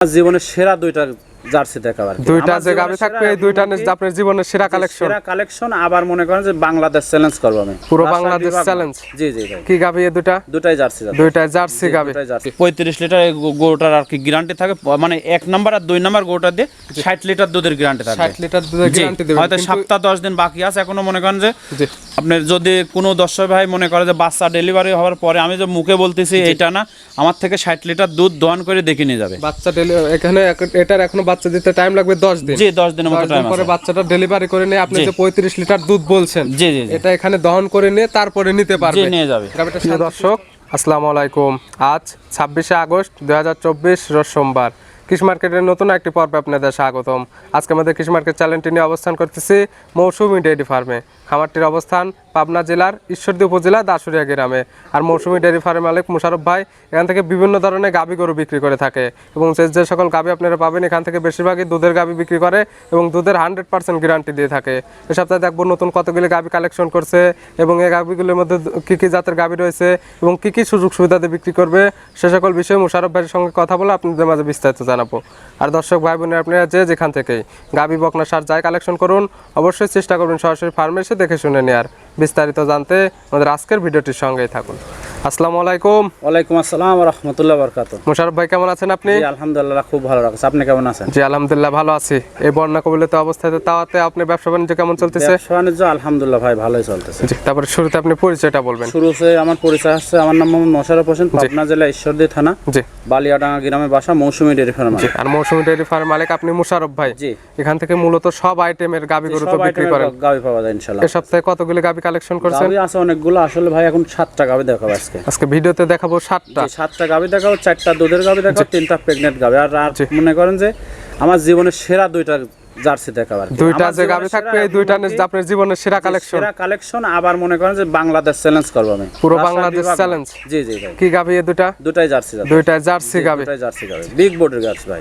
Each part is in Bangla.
জীবনের সেরা দুইটা জার্সি দেখাবার দুইটা যে গাবি থাকবে এই দুইটা নিয়ে আপনার জীবনের সেরা কালেকশন সেরা কালেকশন আবার মনে করেন যে বাংলাদেশ চ্যালেঞ্জ করব আমি। পুরো বাংলাদেশ challenge? জি জি ভাই। কি গাবি এই দুইটা? দুটাই জার্সি জার্সি গাবি। দুটাই জার্সি পঁয়ত্রিশ লিটার এই গো- গরুটার আর কি গ্যারান্টি থাকে। মানে এক নাম্বার আর দুই নাম্বার গরুটা দিয়ে ষাট লিটার দুধের গ্যারান্টি থাকে 60 লিটার দুধের গ্যারান্টি দেবেন হয়তো সপ্তাহ দশ দিন বাকি আছে এখনও মনে করেন যে জি। আপনার যদি কোনো দর্শক ভাই মনে করে যে বাচ্চা ডেলিভারি হওয়ার পরে আমি যে মুখে বলতেছি এটা না আমার থেকে ষাট লিটার দুধ দোয়ান করে দেখে নিয়ে যাবে। বাচ্চা এখানে এটার এখনও বাচ্চা দিতে টাইম লাগবে 10 দিন। জি দশ দিনের মতো দিন টাইম পরে বাচ্চাটা ডেলিভারি করে নিয়ে আপনি যে 35 লিটার দুধ বলছেন জি জি এটা এখানে দহন করে নিয়ে তারপরে নিতে জি পারবে। নিয়ে যাবে। দর্শক আসসালামু আলাইকুম। আজ ছাব্বিশে আগস্ট দু হাজার চব্বিশ রোজ সোমবার। কৃষি মার্কেটের নতুন একটি পর্বে আপনাদের স্বাগতম। আজকে আমাদের কৃষি মার্কেট চ্যানেলটি নিয়ে অবস্থান করতেছি মৌসুমি ডেয়ারি ফার্মে। খামারটির অবস্থান পাবনা জেলার ঈশ্বরদী উপজেলা দাসুরিয়া গ্রামে। আর মৌসুমি ডেয়ারি ফার্মের মালিক মুশারফ ভাই এখান থেকে বিভিন্ন ধরনের গাবি গরু বিক্রি করে থাকে এবং যে যে সকল গাবি আপনারা পাবেন, এখান থেকে বেশিরভাগই দুধের গাবি বিক্রি করে এবং দুধের হান্ড্রেড পার্সেন্ট গ্যারান্টি দিয়ে থাকে। এ সপ্তাহে দেখব নতুন কতগুলি গাবি কালেকশন করছে এবং এই গাবিগুলির মধ্যে কী কী জাতের গাবি রয়েছে এবং কী কী সুযোগ সুবিধা দিয়ে বিক্রি করবে, সে সকল বিষয়ে মুশারফ ভাইয়ের সঙ্গে কথা বলে আপনাদের মাঝে বিস্তারিত জানাব। আর দর্শক ভাই বোনের আপনারা যে যেখান থেকেই গাবি বকনা সার যাই কালেকশন করুন, অবশ্যই চেষ্টা করুন সরাসরি ফার্মে এসে দেখে শুনে নেয়ার বিস্তারিত জানতে আমাদের আজকের ভিডিওটির সঙ্গেই থাকুন। আসসালামু আলাইকুম। ওয়ালাইকুম আসসালাম রহমতুল্লাহ বরকাত মুশারফ ভাই কেমন আছেন আপনি? জি আলহামদুলিল্লাহ খুব ভালো রাখছে আপনি কেমন আছেন? জি আলহামদুলিল্লাহ ভালো আছি। এই বন্যা কবলিত অবস্থাতে তাওয়াতে আপনি ব্যবসা বাণিজ্য কেমন চলতেছে? ব্যবসা বাণিজ্য আলহামদুলিল্লাহ ভাই ভালোই চলতেছে। জি তারপরে শুরুতে আপনি পরিচয়টা বলবেন। শুরু হচ্ছে আমার পরিচয় হচ্ছে আমার নাম মোহাম্মদ মোশারফ হোসেন পাবনা জেলা ঈশ্বরদী থানা জি। বালিয়াডাঙ্গা গ্রামে বাসা মৌসুমী ডেরি ফার্ম আর মৌসুমী ডেয়ারি ফার্ম মালিক আপনি মুশারফ ভাই। জি। এখান থেকে মূলত সব আইটেমের গাবি গরু তো বিক্রি করেন। গাবি পাওয়া যায় ইনশাল্লাহ এ সপ্তাহে কতগুলি গাবি কালেকশন করছেন? গাবি আছে অনেকগুলো আসলে ভাই এখন সাতটা গাবি দেখাবো আজকে? আজকে ভিডিওতে দেখাবো সাতটা। সাতটা গাবি দেখাবো চারটা দুধের গাবি দেখাবো তিনটা প্রেগনেন্ট গাবি। আর মনে করেন যে আমার জীবনের সেরা দুইটা জার্সি দেখাবার। দুইটা যে গাবি থাকবে এই দুইটা আপনার জীবনের সেরা কালেকশন সেরা কালেকশন আবার মনে করেন যে বাংলাদেশ চ্যালেঞ্জ করব আমি। পুরো বাংলাদেশ challenge? জি জি ভাই। কি গাবি এই দুইটা? দুটাই জার্সি। দুইটা জার্সি গাবি। দুটাই জার্সি গাবি। বিগ বোর্ডের গাছ ভাই।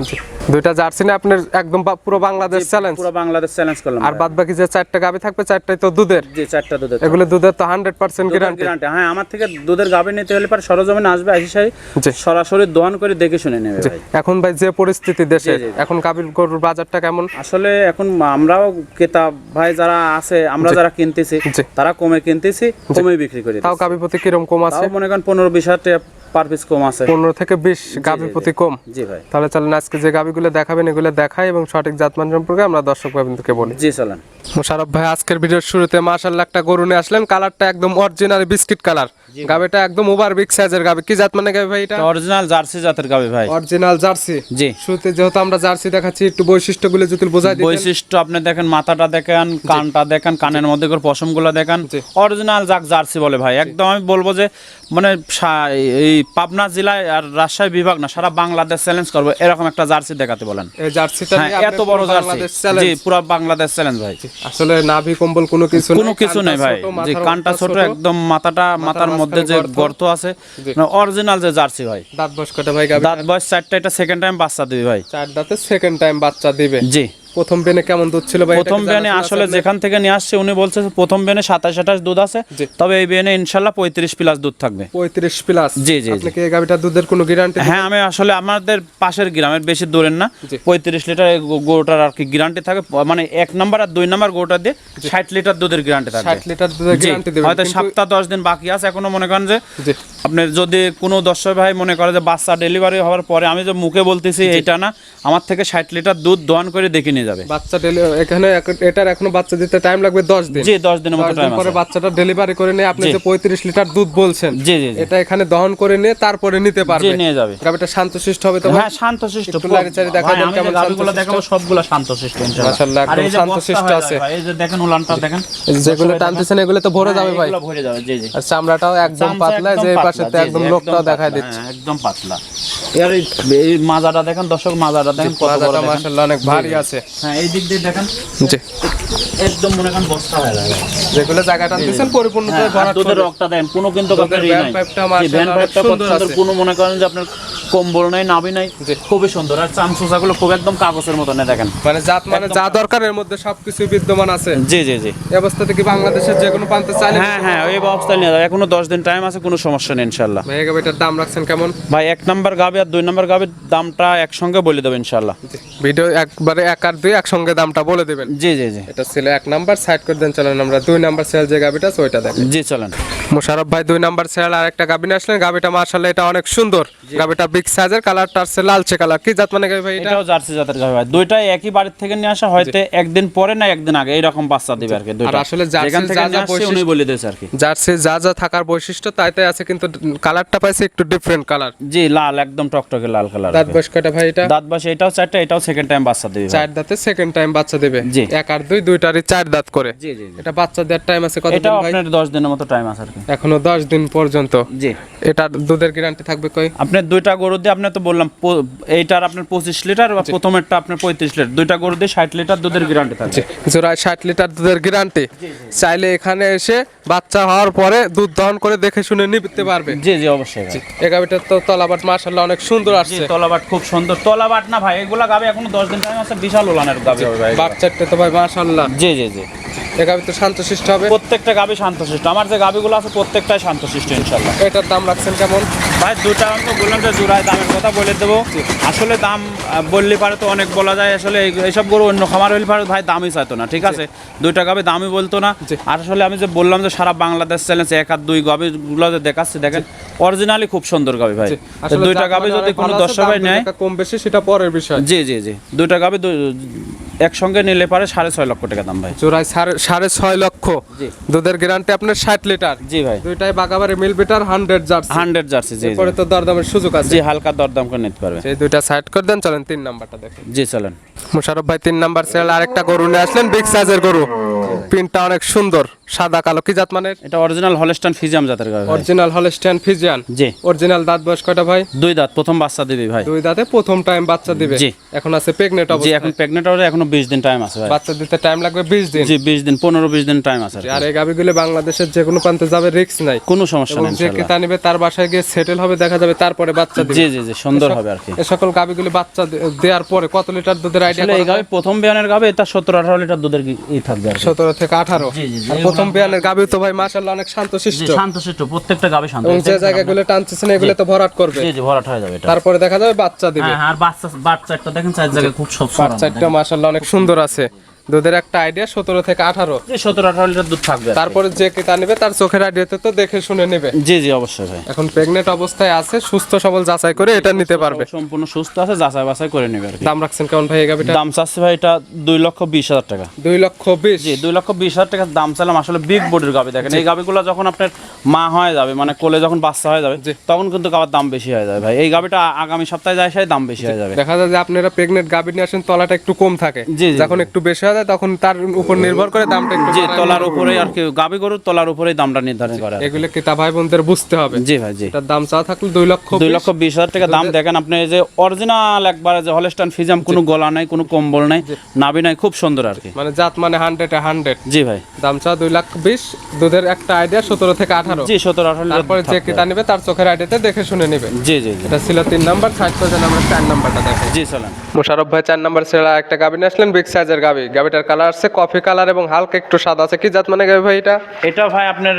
দুইটা জার্সি না আপনার একদম পুরো বাংলাদেশ চ্যালেঞ্জ পুরো বাংলাদেশ চ্যালেঞ্জ করলাম আর বাদ বাকি যে চারটা গাবি থাকবে চারটাই তো দুধের। জি চারটা দুধের এগুলো দুধের তো হান্ড্রেড পার্সেন্ট গ্যারান্টি গ্যারান্টি হ্যাঁ আমার থেকে দুধের গাবি নিতে হলে পরে সরজমিনে আসবে আসি সাই সরাসরি দোয়ান করে দেখে শুনে নেবে ভাই। এখন ভাই যে পরিস্থিতি দেশে। এখন গাবির গরুর বাজারটা কেমন? আসলে এখন আমরাও ক্রেতা ভাই যারা আছে আমরা যারা কিনতেছি তারা কমে কিনতেছি কমে বিক্রি করি তাও গাবি প্রতি কিরম কম আছে? মনে করেন পনেরো বিশ হাজার পার পিস কম আছে। পনেরো থেকে বিশ গাবি প্রতি কম। জি ভাই। তাহলে চলেন আজকে যে গাবিগুলো দেখাবেন এগুলো দেখাই এবং সঠিক জাতমান সম্পর্কে আমরা দর্শক ভাবিন্দুকে বলি। জি চলেন। মোশারফ ভাই আজকের ভিডিওর শুরুতে মাশাআল্লাহ একটা গরু নিয়ে আসলেন। কালারটা একদম অরিজিনাল বিস্কিট কালার গাবিটা একদম ওভার বিগ সাইজের গাবি কি জাত মানে গাবি ভাই এটা? অরিজিনাল জার্সি জাতের গাবি ভাই। অরিজিনাল জার্সি জি। শুরুতে যেহেতু আমরা জার্সি দেখাচ্ছি একটু বৈশিষ্ট্যগুলো যদি বোঝাই দিতেন। বৈশিষ্ট্য আপনি দেখেন মাথাটা দেখেন কানটা দেখেন কানের মধ্যে করে পশমগুলো দেখেন। অরিজিনাল জার্সি বলে ভাই। একদম আমি বলব যে মানে এই পাবনা জেলায় আর রাজশাহী বিভাগ না সারা বাংলাদেশ চ্যালেঞ্জ করব। এরকম একটা জার্সি দেখাতে বলেন। এই জার্সিটা হ্যাঁ এত বড় জার্সি। জি পুরো বাংলাদেশ চ্যালেঞ্জ ভাই। আসলে নাভি কম্বল কোনো কিছু কোনো কিছু নেই ভাই। জি কানটা ছোট একদম মাথাটা মাথার মধ্যে যে গর্ত। গর্ত আছে অরিজিনাল যে জার্সি ভাই। দাঁত বয়স কটা ভাই দাঁত বয়স চারটা এটা সেকেন্ড টাইম বাচ্চা দিবি ভাই। চার দাঁতে সেকেন্ড টাইম বাচ্চা দিবে। জি। প্রথম বেনে কেমন দুধ ছিল ভাই প্রথম বেনে আসলে যেখান থেকে নিয়ে আসছে উনি বলছে প্রথম বেনে সাতাশ আঠাশ দুধ আছে তবে এই বেনে ইনশাল্লাহ পঁয়ত্রিশ প্লাস দুধ থাকবে। পঁয়ত্রিশ প্লাস? জি, জি, জি। আপনি কি এই গাবিটা দুধের কোনো গ্যারান্টি হ্যাঁ আমি আসলে আমাদের পাশের গ্রামের বেশি দূরের না পঁয়ত্রিশ লিটার গরুটার আর কি গ্যারান্টি থাকে মানে এক নাম্বার আর দুই নাম্বার গরুটা দিয়ে ষাট লিটার দুধের গ্যারান্টি থাকে ষাট লিটার দুধের গ্যারান্টি দেবেন। হয়তো সপ্তাহ দশ দিন বাকি আছে এখনও মনে করেন যে জি। আপনার যদি কোনো দর্শক ভাই মনে করে যে বাচ্চা ডেলিভারি হওয়ার পরে আমি যে মুখে বলতেছি এটা না আমার থেকে ষাট লিটার দুধ দোয়ান করে দেখে নিয়ে যাবে। বাচ্চা এখানে এটার এখনও বাচ্চা দিতে টাইম লাগবে দশ দিন। জি দশ দিনের মতো টাইম পরে বাচ্চাটা ডেলিভারি করে নিয়ে আপনি যে পঁয়ত্রিশ লিটার দুধ বলছেন জি জি এটা এখানে দহন করে নিয়ে তারপরে নিতে জি পারবে। নিয়ে যাবে। গাবিটা শান্তশিষ্ট হবে তো? হ্যাঁ শান্তশিষ্ট। লাড়িচাড়ি দেখা আমি কেমন দেখাবো সবগুলো শান্তশিষ্ট ইনশাআল্লাহ। মাশাআল্লাহ, একদম এই যে শান্তশিষ্ট আছে। এই যে দেখেন উলানটা দেখেন। যেগুলো টানতেছেন এগুলো তো ভরে যাবে হ্যাঁ, ভাই। ভরে যাবে জি জি। আর চামড়াটাও একদম পাতলা যে পাশে একদম লোকটাও দেখায় দিচ্ছে। একদম পাতলা। এর এই- মাজাটা দেখেন দর্শক মাজাটা দেখেন কত বড় মাশাআল্লাহ অনেক ভারী আছে। হ্যাঁ এই দিক দিয়ে দেখেন। জি। একদম মনে করেন বস্তা হয়ে যেগুলো জায়গাটা দিচ্ছেন পরিপূর্ণ হ্যাঁ, দুধের দেন কোনো কিন্তু দুধের আপনার ই ভ্যান নাই। পাইপটা জি, মাশাআল্লাহ ভ্যান পাইপটা কত সুন্দর সুন্দর, আছে। কোনো মনে করেন যে আপনার কম্বল নাই নাভি নাই। খুবই সুন্দর। আর চামচুসাগুলো খুব একদম কাগজের মতো নেই দেখেন। মানে জাত মানে যা দরকার এর মধ্যে সবকিছু বিদ্যমান আছে? জি জি জি। এই অবস্থাতে কি বাংলাদেশের যে কোনো প্রান্তে চাইলে হ্যাঁ হ্যাঁ ওই অবস্থায় নিয়ে যাবে এখনও দশ দিন টাইম আছে কোনো সমস্যা নেই ইনশাল্লাহ ভাই এটার দাম রাখছেন কেমন? ভাই এক নাম্বার গাবি আর দুই নাম্বার গাবির দামটা একসঙ্গে বলে দেবো ইনশাল্লাহ ভিডিও একবারে এক আর দুই একসঙ্গে দামটা বলে দেবেন। জি জি জি। এটা ছিল এক নাম্বার সাইড করে দেন চলেন আমরা দুই নাম্বার সেল যে গাবিটা আছে ওইটা দেখেন। জি চলেন। মোশারফ ভাই দুই নাম্বার সেল আর একটা গাবি নিয়ে আসলেন। গাবিটা মার্শাল্লাহ এটা অনেক সুন্দর। গাবিটা বিগ সাইজের কালারটা লালচে কালার কি জাত মানে ভাই এটা? এটাও জার্সি জাতের ভাই। দুইটাই একই বাড়ির থেকে নিয়ে আসা হয়তো একদিন পরে না একদিন আগে বাচ্চা দিবে আর কি দুইটা। আসলে জার্সির যেখান থেকে যা উনি বলে দিয়েছে আর কি। জার্সি যা যা থাকার বৈশিষ্ট্য তাই তাই আছে কিন্তু কালারটা পাইছে একটু ডিফারেন্ট কালার জি লাল একদম টকটকে লাল কালার দাঁত বয়স কয়টা ভাই এটা? দাঁত বাসে এটাও চারটা এটাও সেকেন্ড টাইম বাচ্চা দিবে চার দাঁতে সেকেন্ড টাইম বাচ্চা দেবে। জি। এক আর দুই দুইটারই চার দাঁত করে। জি জি এটা বাচ্চা দেওয়ার টাইম আছে কত ভাই? আপনার দশ দিনের মতো টাইম আছে আর কি। এখনও দশ দিন পর্যন্ত। জি। এটার দুধের গ্যারান্টি থাকবে কই? আপনার দুইটা গরু দিয়ে আপনার তো বললাম এইটার আপনার পঁচিশ লিটার বা প্রথমেরটা আপনার পঁয়ত্রিশ লিটার। দুইটা গরু দিয়ে ষাট লিটার দুধের গ্যারান্টি জোড়ায় ষাট লিটার দুধের গ্যারান্টি চাইলে এখানে এসে বাচ্চা হওয়ার পরে দুধ দহন করে দেখে শুনে নিতে পারবে। জি জি অবশ্যই। এগাবিটার তো তলাবাট মার্শাল্লাহ অনেক সুন্দর আসছে। তলাবাট খুব সুন্দর। তলাবাট না ভাই এগুলা গাবে এখনও দশ দিন টাইম আছে বিশাল ওলানের গাবে। বাচ্চাটা তো ভাই মার্শাল্লাহ জি জি। জি। এগাবি তো শান্তশিষ্ট হবে। প্রত্যেকটা গাবি শান্তশিষ্ট। আমার যে গাবিগুলো আছে প্রত্যেকটাই শান্তশিষ্ট ইনশাল্লাহ। এটার দাম রাখছেন কেমন? ভাই দুটা আমি তো বললাম যে জোড়ায় দামের কথা বলে দেবো। আসলে দাম বললে পারে তো অনেক বলা যায়। আসলে এইসব গরু অন্য খামার হইলে পারে ভাই দামই চাইতো না ঠিক আছে? দুইটা গাবে দামই বলতো না। আর আসলে আমি যে বললাম যে সারা বাংলাদেশ চ্যালেঞ্জ এক আর দুই গাবি গুলো যে দেখাচ্ছে দেখেন অরিজিনালি খুব সুন্দর গাবি ভাই। দুইটা গাবি মানে যদি কোনো দর্শক ভাই নেয় কম বেশি সেটা পরের বিষয়। জি জি জি। দুইটা গাবি দু- একসঙ্গে নিলে পারে সাড়ে ছয় লক্ষ টাকা দাম ভাই। জোড়ায় সাড়ে সাড়ে ছয় লক্ষ। জি। দুধের গ্যারান্টি আপনার ষাট লিটার। জি ভাই। দুইটাই বাগাবারে মিল বিটার হান্ড্রেড জার্সি। হান্ড্রেড জার্সি জি। পরে তো দরদামের সুযোগ আছে। জি হালকা দরদাম করে নিতে পারবে। এই দুইটা সাইড করে দেন চলেন তিন নাম্বারটা দেখেন। জি চলেন। মুশারফ ভাই তিন নাম্বার সেল আরেকটা গরু নিয়ে আসলেন বিগ সাইজের গরু। প্রিন্টটা অনেক সুন্দর সাদা কালো কি জাত মানের? এটা অরিজিনাল হলস্টান ফিজিয়াম জাতের ভাই। অরিজিনাল হলস্টিয়ান ফিজিয়ান জি। অরিজিনাল দাঁত বয়স কয়টা ভাই? দুই দাঁত প্রথম বাচ্চা দিবি ভাই। দুই দাঁতে প্রথম টাইম বাচ্চা দিবে। জি। এখন আছে প্রেগনেন্ট জি এখন প্রেগনেন্ট হলে এখনও বিশ দিন টাইম আছে ভাই। বাচ্চা দিতে টাইম লাগবে বিশ দিন। জি বিশ দিন পনেরো বিশ দিন টাইম আছে আর এই গাবিগুলো বাংলাদেশের যে কোনো প্রান্তে যাবে রিস্ক নাই। কোনো সমস্যা নেই যে। ক্রেতা নিবে তার বাসায় গিয়ে সেটেল হবে দেখা যাবে তারপরে বাচ্চা দিবে। জি জি জি সুন্দর হবে আর কি। এ সকল গাবিগুলি বাচ্চা দেওয়ার পরে কত লিটার দুধের আইডিয়া এই গাবে প্রথম বিয়ানের গাবে এটা সতেরো আঠারো লিটার দুধের কি- ই থাকবে। সতেরো থেকে আঠারো। জি, জি, জি। প্রথম বিয়ানের গাবি তো ভাই মাসাল্লাহ অনেক শান্ত জি শিষ্ট শান্তশিষ্ট প্রত্যেকটা গাবে শান্ত। যে জায়গাগুলো টানতেছেন এগুলো তো ভরাট করবে। জি জি ভরাট হয়ে যাবে এটা। তারপরে দেখা যাবে বাচ্চা দিবে। হ্যাঁ আর বাচ্চা বাচ্চাটা দেখেন চার জায়গায় খুব সব বাচ্চাটা মাসাল্লাহ অনেক সুন্দর আছে। দুধের একটা আইডিয়া সতেরো থেকে আঠারো। সতেরো আঠারো লিটার দুধ থাকবে তারপরে যে ক্রেতা নেবে তার চোখের আইডিয়াতে তো দেখে শুনে নেবে। জি জি অবশ্যই ভাই। এখন প্রেগনেন্ট অবস্থায় আছে সুস্থ সবল যাচাই করে এটা নিতে পারবে। সম্পূর্ণ সুস্থ আছে যাচাই বাছাই করে নেবে দাম রাখছেন কেমন ভাই এই দাম চাচ্ছে ভাই এটা দুই লক্ষ বিশ হাজার টাকা। দুই লক্ষ বিশ? জি দুই লক্ষ বিশ হাজার টাকা দাম চাইলাম আসলে বিগ বডির গাবি দেখেন। এই গাবিগুলো যখন আপনার মা হয়ে যাবে মানে কোলে যখন বাচ্চা হয়ে যাবে তখন কিন্তু গাবার দাম বেশি হয়ে যাবে ভাই। এই গাবিটা আগামী সপ্তাহে যায় সেই দাম বেশি হয়ে যাবে। দেখা যায় যে আপনারা প্রেগনেন্ট গাভী নিয়ে আসেন তলাটা একটু কম থাকে। জি, জি, যখন একটু বেশি হয় তখন তার উপর নির্ভর করে দামটা একটু জি তলার উপরে আর কি গাবি গরুর তলার উপরেই দামটা নির্ধারণ করে এগুলো ক্রেতা ভাই বোনদের বুঝতে হবে। জি ভাই জি। এটার দাম চা থাকলে দুই লক্ষ দুই লক্ষ বিশ হাজার টাকা দাম দেখেন আপনি এই যে অরিজিনাল একবারে যে হলস্টান ফিজাম কোনো গলা নাই কোনো কম্বল নাই নাভি নাই খুব সুন্দর আর কি। মানে জাত মানে হান্ড্রেড হান্ড্রেড জি ভাই। দাম চা দুই লাখ বিশ। দুধের একটা আইডিয়া সতেরো থেকে আঠারো। জি সতেরো আঠারো লিটার তারপরে যে থাকবে। ক্রেতা নেবে তার চোখের আইডিয়াতে দেখে শুনে নেবে। জি জি জি। এটা ছিল তিন নাম্বার ষাট পার্সেন্ট আমরা চার নাম্বারটা দেখে। জি চলেন মুশারফ ভাই চার নাম্বার সেরা একটা গাবি নিয়ে আসলেন বিগ সাইজের গাবি। গাবিটার কালার আছে কফি কালার এবং হালকা একটু সাদা আছে। কি জাত মানে গাবি ভাই এটা? এটা ভাই আপনার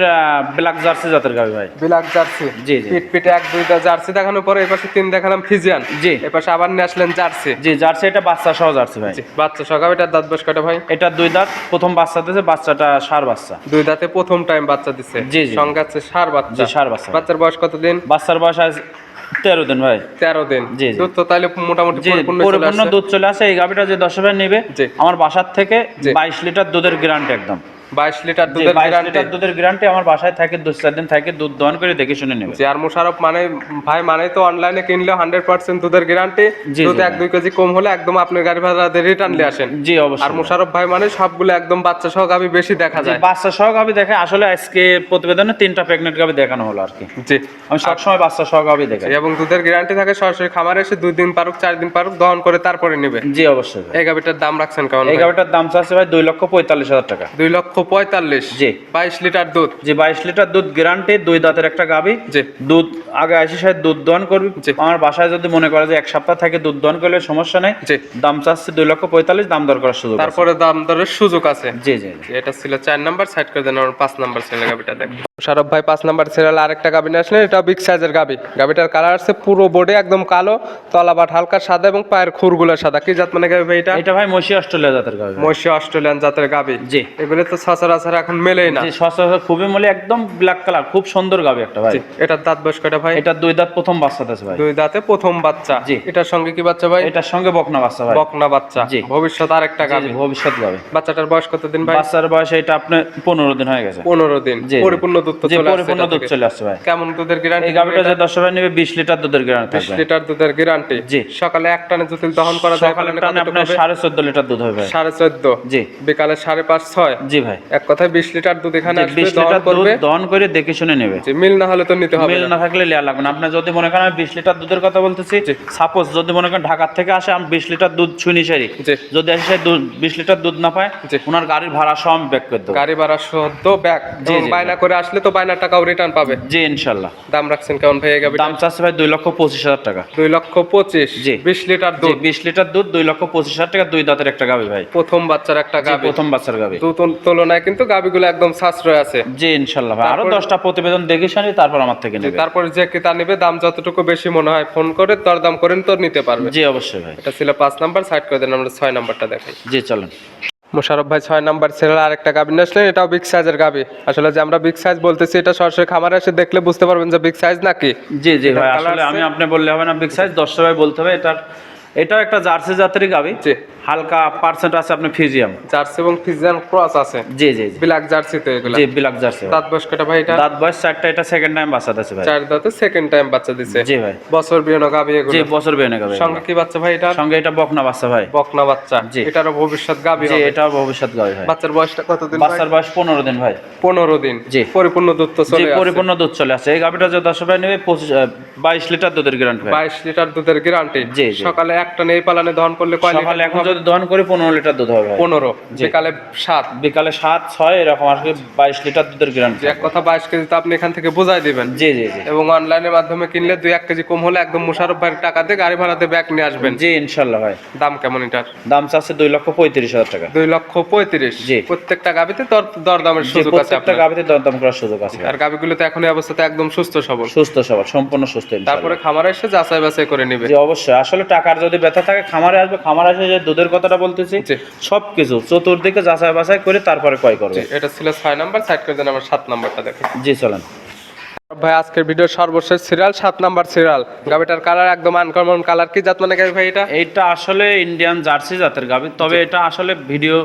ব্ল্যাক জার্সি জাতের গাবি ভাই। ব্ল্যাক জার্সি জি, জি। পিট পিটে এক দুইটা জার্সি দেখানোর পরে এপাশে তিন দেখালাম ফিজিয়ান জি। এপাশে আবার নিয়ে আসলেন জার্সি জি জার্সি এটা বাচ্চা সহ জার্সি ভাই। বাচ্চা সকাল এটার দাঁত বয়স কটা ভাই? এটা দুই দাঁত প্রথম বাচ্চা দিয়েছে বাচ্চাটা সার বাচ্চা। দুই দাঁতে প্রথম টাইম বাচ্চা দিচ্ছে জি, জি। সঙ্গে আছে সার বাচ্চা। জি, ষাঁড় বাচ্চা। বাচ্চার বয়স কত দিন বাচ্চার বয়স আজ তেরো দিন ভাই। তেরো দিন। জি। দুধ তো তাহলে মোটামুটি পরিপূর্ণ চলে দুধ চলে আসে। এই গাভিটা যে দশ ভাই নেবে। আমার বাসার থেকে বাইশ লিটার দুধের গ্রান্ট একদম। বাইশ লিটার দুধের গ্যারান্টি দুধের গ্যারান্টি আমার বাসায় থাকে দু চার দিন থাকে দুধ দহন করে দেখে শুনে নেবে। জি আর মোশারফ মানে ভাই মানে তো অনলাইনে কিনলে হান্ড্রেড পার্সেন্ট দুধের গ্যারান্টি দুধ এক দুই কেজি কম হলে একদম আপনি গাড়ি ভাড়া রিটার্ন নিয়ে আসেন। জি আর অবশ্যই মোশারফ ভাই মানে সবগুলো একদম বাচ্চা সহ গাবি বেশি দেখা যায়। বাচ্চা সহ গাভি দেখে আসলে আজকে প্রতিবেদনে তিনটা প্রেগনেন্ট গাভি দেখানো হলো আর কি। জি। আমি সবসময় বাচ্চা সহ গাভি দেখাই এবং দুধের গ্যারান্টি থাকে সরাসরি খামারে এসে দুই দিন পারুক চার দিন পারুক দহন করে তারপরে নেবে। জি অবশ্যই এই গাবিটার দাম রাখছেন কেমন এই ভাই? গাভিটার দাম চাচ্ছে ভাই দুই লক্ষ পঁয়তাল্লিশ হাজার টাকা। দুই লক্ষ পঁয়তাল্লিশ। জি। বাইশ লিটার দুধ। যে বাইশ লিটার দুধ গ্যারান্টি দুই দাঁতের একটা গাবি জি। দুধ আগে আসি সাহেব দুধ দহন করবি। জি। আমার বাসায় যদি মনে করে যে এক সপ্তাহ থেকে দুধ দহন করলে সমস্যা নেই জি। দাম চাচ্ছে দুই লক্ষ পঁয়তাল্লিশ দাম দর করার সুযোগ তারপরে দাম দরের সুযোগ আছে। জি জি জি। এটা ছিল চার নাম্বার সাইড করে দেন আমার পাঁচ নাম্বার ছেলে গাবিটা দেখ সরব ভাই পাঁচ নাম্বার সিরিয়াল আরেকটা গাবি নিয়ে আসলেন এটা বিগ সাইজের গাবি। গাবিটার কালার আছে পুরো বডি একদম কালো তলাবাট হালকা সাদা এবং পায়ের খুরগুলো সাদা। কি জাত মানে গাবি ভাই এটা? এটা ভাই মসি অস্ট্রেলিয়া জাতের ভাই। মহিষী অস্ট্রেলিয়ান জাতের গাবি। জি। এগুলো তো সচরাচর এখন মেলেই না। জি সচরাচর খুবই মূল্য একদম ব্ল্যাক কালার খুব সুন্দর গাভি একটা ভাই। জি, এটার দাঁত বয়স কয়টা ভাই? এটা দুই দাঁত প্রথম বাচ্চা আছে ভাই। দুই দাঁতে প্রথম বাচ্চা। জি। এটার সঙ্গে কি বাচ্চা ভাই? এটার সঙ্গে বকনা বাচ্চা ভাই। বকনা বাচ্চা। জি। ভবিষ্যৎ আরেকটা গাবি। ভবিষ্যৎ গাভি বাচ্চাটার বয়স কতদিন ভাই? বাচ্চার বয়স এটা আপনার পনেরো দিন হয়ে গেছে। পনেরো দিন। পরিপূর্ণ দুধ তো যে চলে আসছে পরিপূর্ণ দুধ চলে আসছে ভাই। কেমন দুধের গ্যারান্টি এই গাভিটা যে দশ নেবে বিশ লিটার দুধের গ্যারান্টি বিশ থাকবে। লিটার দুধের গ্যারান্টি জি। সকালে এক টানে যদি দহন করা যায় সকালে টানে আপনার হবে? সাড়ে চোদ্দ লিটার দুধ হবে ভাই। সাড়ে চোদ্দ। জি। বিকালে সাড়ে পাঁচ ছয়। জি ভাই। এক কথায় বিশ লিটার দুধ এখানে আসবে বিশ দহন লিটার দুধ দহন করে দেখে শুনে নেবে। জি, মিল না হলে তো নিতে হবে মিল না। থাকলে লেয়া লাগবে না। যদি মনে করেন আমি বিশ লিটার দুধের কথা বলতেছি সাপোজ যদি মনে করেন ঢাকার থেকে আসে আমি বিশ লিটার দুধ ছুঁনি সারি। যদি আসে সে বিশ লিটার দুধ না পায়। ওনার গাড়ির ভাড়া সহ আমি ব্যাক করে দেবো। গাড়ি ভাড়া জি, জি, বায়না করে আসলে তো বায়নার টাকাও রিটার্ন পাবে। জি ইনশাল্লাহ। দাম রাখছেন কেমন ভাই এই গাবিটা দাম চাচ্ছে ভাই দুই লক্ষ পঁচিশ হাজার টাকা। দুই লক্ষ পঁচিশ। জি। বিশ লিটার দুধ। বিশ লিটার দুধ দুই লক্ষ পঁচিশ হাজার টাকা দুই দাঁতের একটা গাবি ভাই। প্রথম বাচ্চার একটা গাবি। প্রথম বাচ্চার গাবি। দুধ তুলনায় কিন্তু গাবিগুলো একদম সাশ্রয় আছে। জি ইনশাল্লাহ ভাই। আরও দশটা প্রতিবেদন দেখে শুনি তারপর আমার থেকে নেবে। তারপরে যে ক্রেতা নেবে দাম যতটুকু বেশি মনে হয় ফোন করে দরদাম করেন তো নিতে পারবে। জি অবশ্যই ভাই। এটা ছিল পাঁচ নাম্বার সাইড করে দেন আমরা ছয় নাম্বারটা দেখাই। জি চলেন। মোশারফ ভাই ছয় নাম্বার ছেলের আরেকটা গাবি। নিয়ে আসলেন এটাও বিগ সাইজের গাবি। আসলে যে আমরা বিগ সাইজ বলতেছি এটা সরাসরি খামারে এসে দেখলে বুঝতে পারবেন যে বিগ সাইজ নাকি। জি জি ভাই আসলে আমি আপনি বললে হবে না বিগ সাইজ দশটা ভাই বলতে হবে এটার এটাও একটা জার্সি জাতেরই গাবি। জি। হালকা পার্সেন্ট আছে আপনার ফিজিয়াম জার্সি এবং ফিজিয়ান ক্রস আছে। জি জি জি। ব্ল্যাক জার্সি তো এগুলা। জি বিলাক জার্সি দাঁত বয়স কটা ভাই এটা? দাঁত বয়স চারটা এটা সেকেন্ড টাইম বাচ্চা আছে ভাই। চার দাঁতে সেকেন্ড টাইম বাচ্চা দিছে। জি ভাই। বছর বিয়ানো গাবি এগুলো। জি বছর বেনে গাবি সঙ্গে কি বাচ্চা ভাই এটা? সঙ্গে এটা বকনা বাচ্চা ভাই। বকনা বাচ্চা। জি। এটারও ভবিষ্যৎ গাবি জি এটাও ভবিষ্যৎ গাবি ভাই। বাচ্চার বয়সটা কতদিন ভাই? বাচ্চার বয়স পনেরো দিন ভাই। পনেরো দিন। জি। পরিপূর্ণ দুধ তো জি চলে আসছে পরিপূর্ণ দুধ চলে আসে এই গাবিটা যে দশ ভাই নেবে পঁচিশ বাইশ লিটার দুধের গ্যারান্টি ভাই। বাইশ লিটার দুধের গ্যারান্টি জি, জি। সকালে একটা নেই পালানে দহন করলে কয় লিটার সকালে এখন যদি দহন করি পনেরো লিটার দুধ হবে পনেরো বিকালে সাত। বিকালে সাত ছয় এরকম কি বাইশ লিটার দুধের যে এক কথা বাইশ কেজি তো আপনি এখান থেকে বুঝাই দিবেন। জি জি জি। এবং অনলাইনের মাধ্যমে কিনলে দুই এক কেজি কম হলে একদম মুশারফ ভাইয়ের টাকা দিয়ে গাড়ি ভাড়াতে ব্যাগ নিয়ে আসবেন। জি ইনশাল্লাহ ভাই। দাম কেমন এটার? দাম চাচ্ছে দুই লক্ষ পঁয়ত্রিশ হাজার টাকা। দুই লক্ষ পঁয়ত্রিশ। জি। প্রত্যেকটা গাবিতে দর দরদামের সুযোগ আছে প্রত্যেকটা গাভিতে দরদাম করার সুযোগ আছে আর গাবিগুলো তো এখন এই অবস্থাতে একদম সুস্থ সবল। সুস্থ সবার সম্পূর্ণ সুস্থ তারপরে খামারে এসে যাচাই বাছাই করে নিবে। জি অবশ্যই। আসলে টাকার যদি ব্যথা থাকে খামারে আসবে। খামারে এসে যে দুধের কথাটা বলতেছি সব সবকিছু চতুর্দিকে যাচাই বাছাই করে তারপরে ক্রয় করবে। এটা ছিল ছয় নাম্বার সাইড করে দেন আমার সাত নাম্বারটা দেখেন। জি চলেন। ভাই আজকের ভিডিওর সর্বশেষ সিরিয়াল সাত নাম্বার সিরিয়াল গাবিটার কালার একদম আনকমন কালার কি জাত মানে গাবি ভাই এটা? এইটা আসলে ইন্ডিয়ান জার্সি জাতের গাভি। তবে এটা আসলে ভিডিও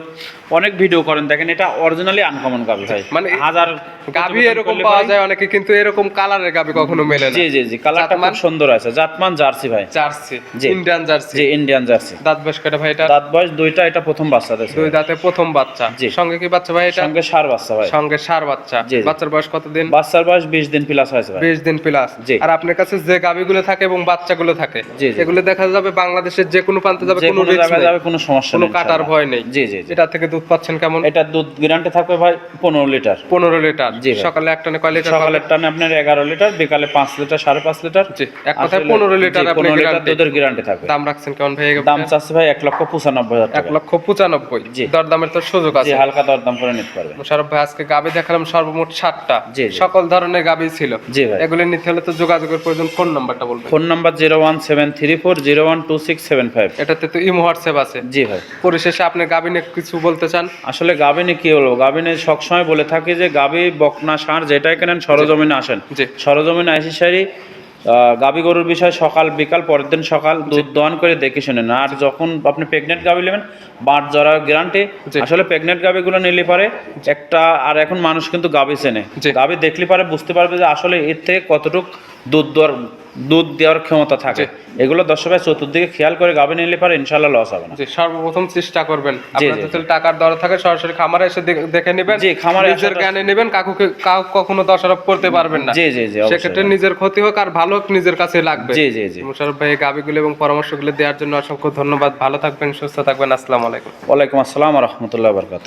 অনেক ভিডিও করেন। দেখেন এটা অরিজিনালি আনকমন গাভি ভাই। মানে হাজার গাবি এরকম পাওয়া যায় অনেকে কিন্তু এরকম কালারের গাবি কখনো মেলে না। জি জি জি কালারটা খুব সুন্দর আছে। জাতমান জার্সি ভাই। জার্সি। ইন্ডিয়ান জার্সি জি ইন্ডিয়ান জার্সি দাঁত বয়স কটা ভাই এটা? দাঁত বয়স দুইটা এটা প্রথম বাচ্চা দিয়েছে দুই দাঁতে প্রথম বাচ্চা। জি। সঙ্গে কি বাচ্চা ভাই এটা? সঙ্গে সার বাচ্চা ভাই। সঙ্গে সার বাচ্চা। বাচ্চার বয়স কত দিন বাচ্চার বয়স বিশ দিন প্লাস বিশ দিন প্লাস আর আপনার কাছে যে গাবিগুলো থাকে এবং বাচ্চাগুলো থাকে। এগুলো দেখা যাবে বাংলাদেশের যে কোনো প্রান্তে যাবে কোনো জায়গায় যাবে কোনো সমস্যা কোনো কাটার ভয় নেই। জি জি এটা থেকে দুধ পাচ্ছেন কেমন? এটা দুধ গ্যারান্টি থাকবে ভাই পনেরো লিটার। পনেরো লিটার। জি সকালে একটা না কয় লিটার সকালের টানে আপনার এগারো লিটার বিকালে পাঁচ লিটার সাড়ে পাঁচ লিটার। জি এক কথায় পনেরো লিটার 15 লিটার দুধের গ্যারান্টি থাকবে। দাম রাখছেন কেমন ভাই দাম চাচ্ছে ভাই এক লক্ষ পঁচানব্বই হাজার এক লক্ষ পঁচানব্বই। জি। দরদামের তো সুযোগ আছে। হালকা দরদাম করে নিতে পারবে মোশারফ ভাই আজকে গাবি দেখালাম সর্বমোট সাতটা। সকল ধরনের গাবি ছিল। জি ভাই। এগুলো নিতে হলে তো যোগাযোগের প্রয়োজন ফোন নাম্বারটা বলবেন। Phone number zero one seven three four zero one two six seven five. এটাতে তো ইমো হোয়াটসঅ্যাপ আছে। জি ভাই। পরিশেষে আপনি গাবি নিয়ে কিছু বলতে চান? আসলে গাবিনে কি হলো? গাবিনে সবসময় বলে থাকি যে গাবি বকনা সার যেটাই কেনেন সরজমিনে আসেন। জি। সরজমিনে আসি সারি গাবি গরুর বিষয় সকাল বিকাল পরের দিন সকাল দুধ দহন করে দেখে শুনেন। আর যখন আপনি প্রেগনেন্ট গাবি নেবেন বাট জরা গ্যারান্টি আসলে প্রেগনেন্ট গাবিগুলো নিলে পারে একটা আর এখন মানুষ কিন্তু গাবি চেনে। গাবি দেখলে পারে বুঝতে পারবে যে আসলে এর থেকে কতটুক দুধ দেওয়ার দুধ দেওয়ার ক্ষমতা থাকে। এগুলো দর্শক ভাই চতুর্দিকে খেয়াল করে গাবি নিলে পারে ইনশাল্লাহ লস হবে না। জি সর্বপ্রথম চেষ্টা করবেন। আপনার যদি টাকার দর থাকে সরাসরি খামারে এসে দেখে নেবেন। জি, খামারে নিজের জ্ঞানে নেবেন কাকুকে কাউ কখনো দশারোপ করতে পারবেন না। জি জি জি সেক্ষেত্রে নিজের ক্ষতি হোক আর ভালো হোক নিজের কাছে লাগবে। জি জি জি। মুশারফ ভাই গাবিগুলো এবং পরামর্শগুলো দেওয়ার জন্য অসংখ্য ধন্যবাদ। ভালো থাকবেন সুস্থ থাকবেন। আসসালামু আলাইকুম। ওয়ালাইকুম আসসালাম রহমতুল্লাহ বরকাত